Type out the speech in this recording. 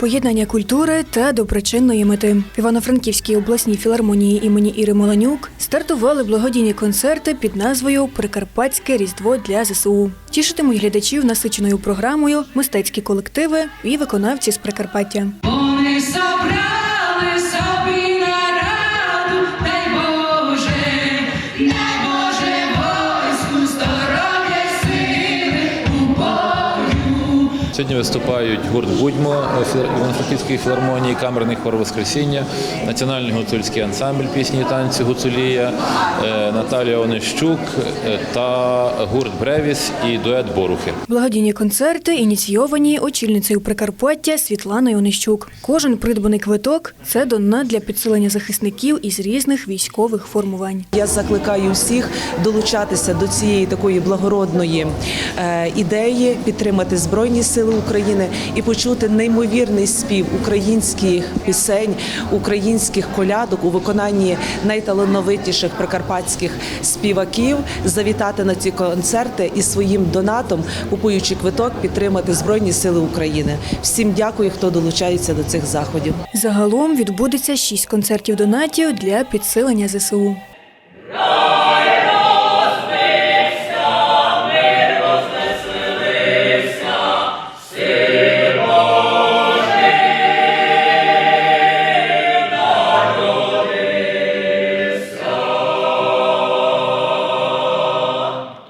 Поєднання культури та доброчинної мети в Івано-Франківській обласній філармонії імені Іри Маланюк стартували благодійні концерти під назвою Прикарпатське Різдво для ЗСУ. Тішитимуть глядачів насиченою програмою, мистецькі колективи і виконавці з Прикарпаття. Сьогодні виступають гурт Будьмо Івано-Франківської філармонії, камерний хор Воскресіння, національний гуцульський ансамбль пісні і танці Гуцулія, е, Наталія Онищук е, та гурт Бревіс і дует Борухи. Благодійні концерти ініційовані очільницею Прикарпаття Світланою Онищук. Кожен придбаний квиток це донат для підсилення захисників із різних військових формувань. Я закликаю всіх долучатися до цієї такої благородної е, ідеї, підтримати Збройні Сили України і почути неймовірний спів українських пісень, українських колядок у виконанні найталановитіших прикарпатських співаків, завітати на ці концерти і своїм донатом, купуючи квиток, підтримати Збройні Сили України. Всім дякую, хто долучається до цих заходів. Загалом відбудеться шість концертів донатів для підсилення ЗСУ.